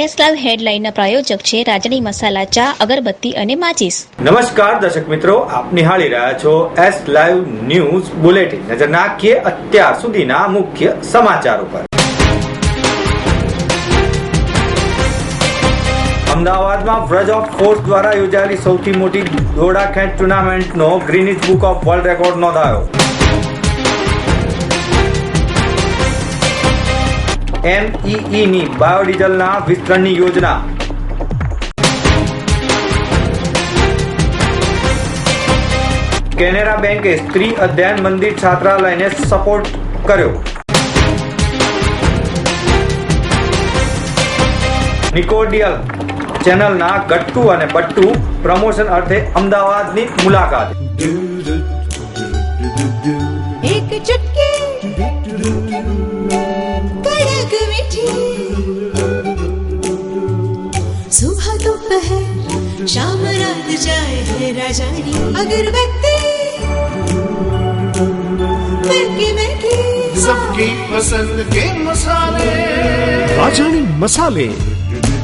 Live હેડલાઇનના પ્રાયોજક છે રાજની મસાલા ચા, અગરબત્તી અને માચીસ. નમસ્કાર દર્શક મિત્રો, આપ નિહાળી રહ્યા છો એસ લાઈવ ન્યૂઝ બુલેટિન નજર નાખીએ અત્યાર સુધીના મુખ્ય સમાચારો પર. અમદાવાદમાં વ્રજ ઓફ ફોર્સ દ્વારા યોજાયેલી સૌથી મોટી દોડા ખેંચ ટુર્નામેન્ટનો Greenwich Book of World Record નોંધાયો. એમઈઈ ની બાયોડીઝલના વિસ્તરણની યોજના. કેનેરા બેંકે સ્ત્રી અધ્યયન મંદિર છાત્રાલયને સપોર્ટ કર્યો. નિકોડિયલ ચેનલના ગટ્ટુ અને બટ્ટુ પ્રમોશન અર્થે અમદાવાદની મુલાકાત. शाम रात जाए है राजानी अगरबत्ती महकी महकी सबकी पसंद के मसाले राजानी मसाले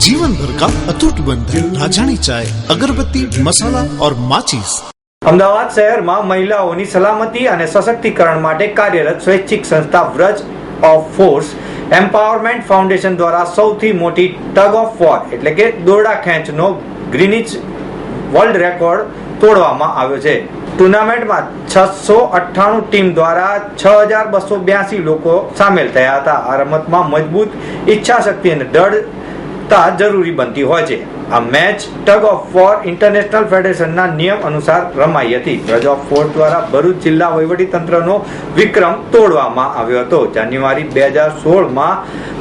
जीवन भर का अटूट बंधन राजानी चाय अगरबत्ती मसाला और माचिस અમદાવાદ શહેરમાં મહિલાઓની સલામતી અને સશક્તિકરણ માટે કાર્યરત સ્વૈચ્છિક સંસ્થા Vraj of force empowerment foundation દ્વારા સૌથી મોટી ટગ ઓફ વોર એટલે કે દોરડા ખેંચનો ગ્રીનિચ વર્લ્ડ રેકોર્ડ તોડવામાં આવ્યો છે. ટુર્નામેન્ટમાં છસો અઠ્ઠાણું ટીમ દ્વારા છ હજાર બસો બ્યાસી લોકો સામેલ થયા હતા. આ રમતમાં મજબૂત ઈચ્છા શક્તિ અને દૃઢતા જરૂરી બનતી હોય છે. આ match tug of war international ફેડરેશનના નિયમ અનુસાર રમાઈ હતી. બ્રજ ઓફ વોર દ્વારા ભરૂચ જિલ્લા વહીવટી તંત્રનો વિક્રમ તોડવામાં આવ્યો હતો. જાન્યુઆરી બે હજાર સોળમાં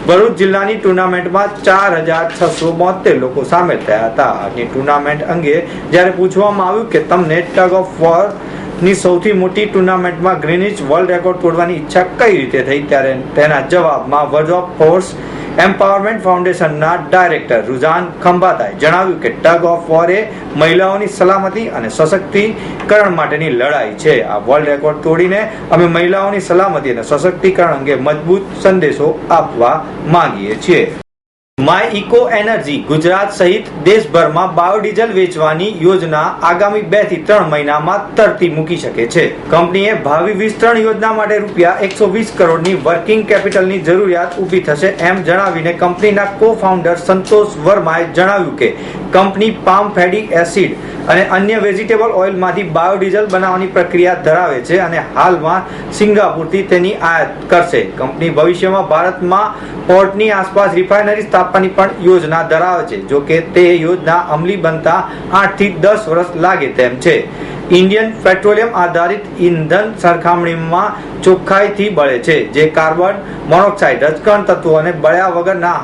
ભરૂચ જિલ્લાની ટુર્નામેન્ટમાં ચાર હજાર છસો બોતેર લોકો સામેલ થયા હતા. અને ટુર્નામેન્ટ અંગે જ્યારે પૂછવામાં આવ્યું કે તમને ટગ ઓફ વોરની સૌથી મોટી ટુર્નામેન્ટમાં ગ્રીનિચ વર્લ્ડ રેકોર્ડ તોડવાની ઈચ્છા કઈ રીતે થઈ, ત્યારે તેના જવાબમાં વર્જ ઓફ ફોર્સ એમ્પાવરમેન્ટ ફાઉન્ડેશનના ડાયરેક્ટર રુઝાન ખંભાતાએ જણાવ્યું કે ટગ ઓફ વોર એ મહિલાઓની સલામતી અને સશક્તિકરણ માટેની લડાઈ છે. આ વર્લ્ડ રેકોર્ડ તોડીને અમે મહિલાઓની સલામતી અને સશક્તિકરણ અંગે મજબૂત સંદેશો આપવા માંગીએ છીએ. માય ઇકો એનર્જી ગુજરાત સહિત દેશભરમાં બાયોડીઝલ વેચવાની યોજના આગામી બેથી ત્રણ મહિનામાં તરતી મૂકી શકે છે. કંપનીએ ભાવિ વિસ્તરણ યોજના માટે રૂપિયા એકસો વીસ કરોડની વર્કિંગ કેપિટલની જરૂરિયાત ઊભી થશે એમ જણાવીને કંપનીના કો ફાઉન્ડર સંતોષ વર્માએ જણાવ્યું કે કંપની પામ ફેડિક એસિડ અને અન્ય વેજીટેબલ ઓઇલમાંથી બાયોડીઝલ બનાવવાની પ્રક્રિયા ધરાવે છે અને હાલમાં સિંગાપુરથી તેની આયાત કરશે. કંપની ભવિષ્યમાં ભારતમાં પોર્ટની આસપાસ રિફાઇનરી સ્થાપવાની પણ યોજના ધરાવે છે. જો કે તે યોજના અમલી બનતા આઠથી દસ વર્ષ લાગે તેમ છે. ઇન્ડિયન પેટ્રોલિયમ આધારિત ઇંધન સરખામણીમાં ચોખ્ખાઈથી બળે છે, જે કાર્બન મોનોક્સાઇડ રજકણ તત્વો બળ્યા વગરના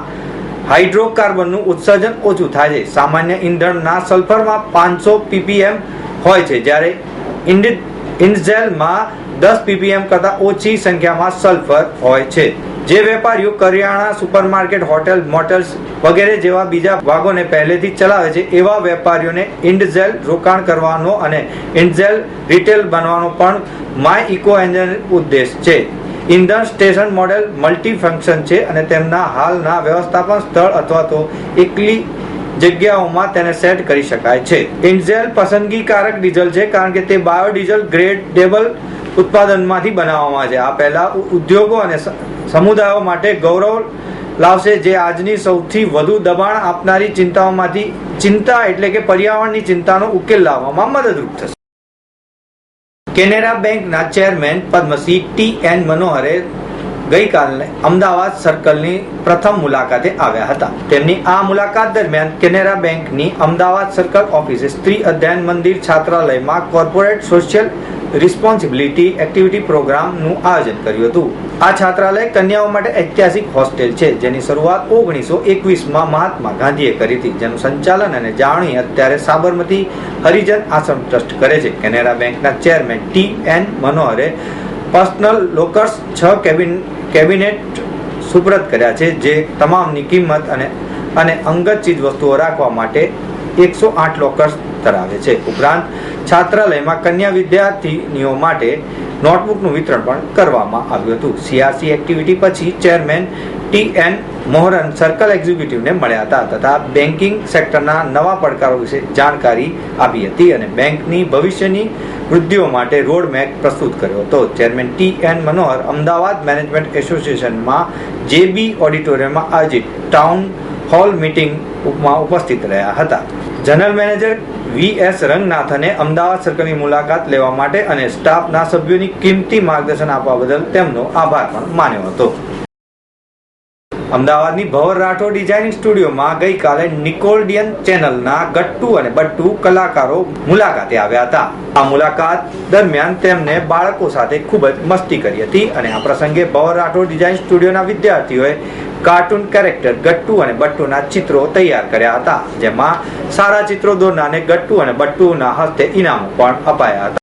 હાઇડ્રોકાર્બનનું ઉત્સર્જન ઓછું થાય છે. સામાન્ય ઇંધણના સલ્ફરમાં પાંચસો પીપીએમ હોય છે, જ્યારે ઇન્ડિ ઇન્ઝેલમાં દસ પીપીએમ કરતાં ઓછી સંખ્યામાં સલ્ફર હોય છે. જે વેપારીઓ કરિયાણા સુપરમાર્કેટ, હોટેલ, મોટેલ્સ વગેરે જેવા બીજા ભાગોને પહેલેથી ચલાવે છે, એવા વેપારીઓને ઇન્ડઝેલ રોકાણ કરવાનો અને ઇન્ડઝેલ રિટેલ બનવાનો પણ માય ઇકો એન્જિન ઉદ્દેશ છે. ઇંધણ સ્ટેશન મોડેલ મલ્ટી ફંક્શન છે અને તેમના હાલના વ્યવસ્થાપન સ્થળ અથવા તો એકલી જગ્યાઓમાં તેને સેટ કરી શકાય છે. ઇન્ઝેલ પસંદગીકારક ડીઝલ છે કારણ કે તે બાયોડીઝલ ગ્રેડેબલ ઉત્પાદનમાંથી બનાવવામાં છે. આ પહેલા ઉદ્યોગો અને સમુદાયો માટે ગૌરવ લાવશે જે આજની સૌથી વધુ દબાણ આપનારી ચિંતાઓમાંથી ચિંતા એટલે કે પર્યાવરણની ચિંતાનો ઉકેલ લાવવામાં મદદરૂપ થશે. કેનેરા બેંકના ચેરમેન પદ્મશ્રી ટી એન મનોહરે ગઈકાલે અમદાવાદ સર્કલની પ્રથમ મુલાકાતે આવ્યા હતા. તેમની આ મુલાકાત દરમિયાન કેનેરા બેંકની અમદાવાદ સર્કલ ઓફિસે સ્ત્રી અધ્યયન મંદિર છાત્રાલયમાં કોર્પોરેટ સોશિયલ રિસ્પોન્સિબિલિટી એક્ટિવિટી પ્રોગ્રામનું આયોજન કર્યું હતું. આ છાત્રાલય કન્યાઓ માટે ઐતિહાસિક હોસ્ટેલ છે, જેની શરૂઆત ઓગણીસો એકવીસમાં મહાત્મા ગાંધીએ કરી હતી, જેનું સંચાલન અને જાળવણી અત્યારે સાબરમતી હરિજન આશ્રમ ટ્રસ્ટ કરે છે. કેનેરા બેંકના ચેરમેન ટી એન મનોહરે પર્સનલ લોકર્સ છ કેબિન કેબિનેટ સુપ્રત કર્યા છે, જે તમામની કિંમત અને અને અંગત ચીજ વસ્તુઓ રાખવા માટે એકસો આઠ લોકર્સ ધરાવે છે. ઉપરાંત છાત્રાલયમાં કન્યા વિદ્યાર્થીનીઓ માટે નોટબુકનું વિતરણ પણ કરવામાં આવ્યું હતું. સીઆરસી એક્ટિવિટી પછી ચેરમેન ટી એન મોહરન સર્કલ એક્ઝિક્યુટિવને મળ્યા હતા તથા બેન્કિંગ સેક્ટરના નવા પડકારો વિશે જાણકારી આપી હતી અને બેંકની ભવિષ્યની વૃદ્ધિઓ માટે રોડમેપ પ્રસ્તુત કર્યો હતો. Chairman T N Manohar Ahmedabad management એસોસિએશનમાં JB ઓડિટોરિયમમાં આયોજિત ટાઉન હોલ મિટિંગમાં ઉપસ્થિત રહ્યા હતા. જનરલ મેનેજર વી એસ રંગનાથને અમદાવાદ સર્કલની મુલાકાત લેવા માટે અને સ્ટાફના સભ્યોની કિંમતી માર્ગદર્શન આપવા બદલ તેમનો આભાર પણ માન્યો હતો. અમદાવાદની ભવર રાઠોડ ડિઝાઇનિંગ સ્ટુડિયોમાં ગઈકાલે નિકોલડિયન ચેનલના ગટ્ટુ અને બટ્ટુ કલાકારો મુલાકાતે આવ્યા હતા. આ મુલાકાત દરમિયાન તેમને બાળકો સાથે ખૂબ જ મસ્તી કરી હતી અને આ પ્રસંગે ભવર રાઠોડ ડિઝાઇન સ્ટુડિયોના વિદ્યાર્થીઓએ કાર્ટૂન કેરેક્ટર ગટ્ટુ અને બટ્ટુના ચિત્રો તૈયાર કર્યા હતા, જેમાં સારા ચિત્રો દોરનારને ગટ્ટુ અને બટ્ટુના હસ્તે ઇનામો પણ અપાયા હતા.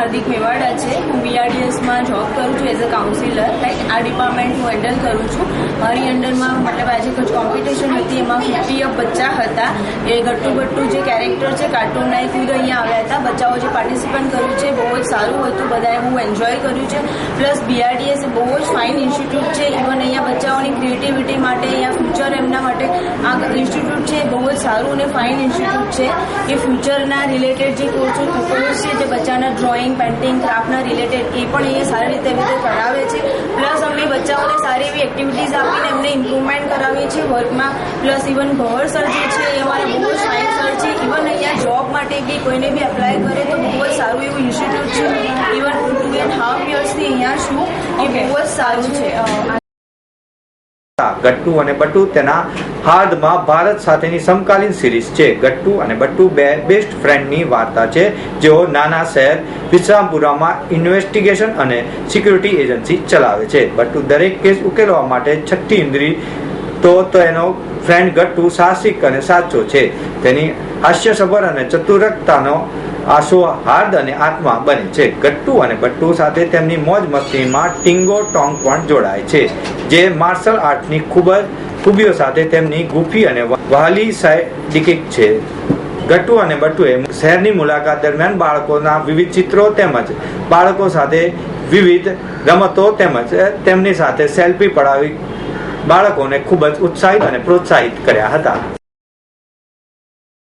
હાર્દિક મેવાડા છે. હું બીઆરડીએસમાં જોબ કરું છું એઝ અ કાઉન્સિલર લાઈક આ ડિપાર્ટમેન્ટ હું હેન્ડલ કરું છું. મારી અંડરમાં મતલબ આજે કચ્છ કોમ્પિટિશન હતી, એમાં ફિફ્ટી અપ બચ્ચા હતા. એ ગટ્ટુ ગટ્ટુ જે કેરેક્ટર છે કાર્ટૂનના એ ખુદ અહીંયા આવ્યા બચ્ચાઓ જે પાર્ટિસિપન્ટ કર્યું છે, બહુ જ સારું હતું, બધાએ હું એન્જોય કર્યું છે. પ્લસ બીઆરડીએસ બહુ જ ફાઇન ઇન્સ્ટિટ્યૂટ છે. ઇવન અહીંયા બચ્ચાઓની ક્રિએટિવિટી માટે, અહીંયા ફ્યુચર એમના માટે આ ઇન્સ્ટિટ્યૂટ છે બહુ જ સારું અને ફાઇન ઇન્સ્ટિટ્યૂટ છે. એ ફ્યુચરના રિલેટેડ જે કોર્સો કોર્સ છે, જે બચ્ચાના ડ્રોઈંગ પેઇન્ટિંગ ક્રાફ્ટના રિલેટેડ એ પણ અહીંયા સારી રીતે રીતે કરાવે છે. પ્લસ અમે બચ્ચાઓને સારી એવી એક્ટિવિટીઝ આપીને એમને ઇમ્પ્રુવમેન્ટ કરાવીએ છીએ વર્કમાં પ્લસ ઇવન ભવર સર જે છે, એ અમારા બહુ જ ફાઇન સર છે. ઇવન અહીંયા જોબ માટે બી કોઈને બી એપ્લાય કરે તો બહુ જ સારું એવું ઇન્સ્ટિટ્યૂટ છે. ઇવન ટુ એન્ડ હાફ યર્સથી અહીંયા છું એ બહુ જ સારું છે. ગટ્ટુ અને બટ્ટુ તેના હાર્દમાં ભારત સાથેની સમકાલીન સિરીઝ છે. ગટ્ટુ અને બટ્ટુ બે બેસ્ટ ફ્રેન્ડની વાર્તા છે. જેઓ નાના શહેર વિશ્રામપુરામાં ઇન્વેસ્ટિગેશન અને સિક્યુરિટી એજન્સી ચલાવે છે. બટ્ટુ દરેક કેસ ઉકેલવા માટે છઠ્ઠી ઇન્દ્રી તો તેનો ફ્રેન્ડ ગટ્ટુ સાહસિક અને સાચો છે. તેની હાસ્યસભર અને ચતુરકતાનો આશો હાર્દ અને આત્મા બને છે. ગટ્ટુ અને બટ્ટુ સાથે તેમની મોજ મસ્તીમાં ટિંગો ટોંગ પણ જોડાય છે, જે માર્શલ આર્ટની ખૂબ જ ખૂબીઓ સાથે તેમની ગુફી અને વહાલી સાઇડિકિક છે. ગટ્ટુ અને બટ્ટુએ શહેરની મુલાકાત દરમિયાન બાળકોના વિવિધ ચિત્રો તેમજ બાળકો સાથે વિવિધ રમતો તેમજ તેમની સાથે સેલ્ફી પડાવી બાળકોને ખૂબ જ ઉત્સાહિત અને પ્રોત્સાહિત કર્યા હતા.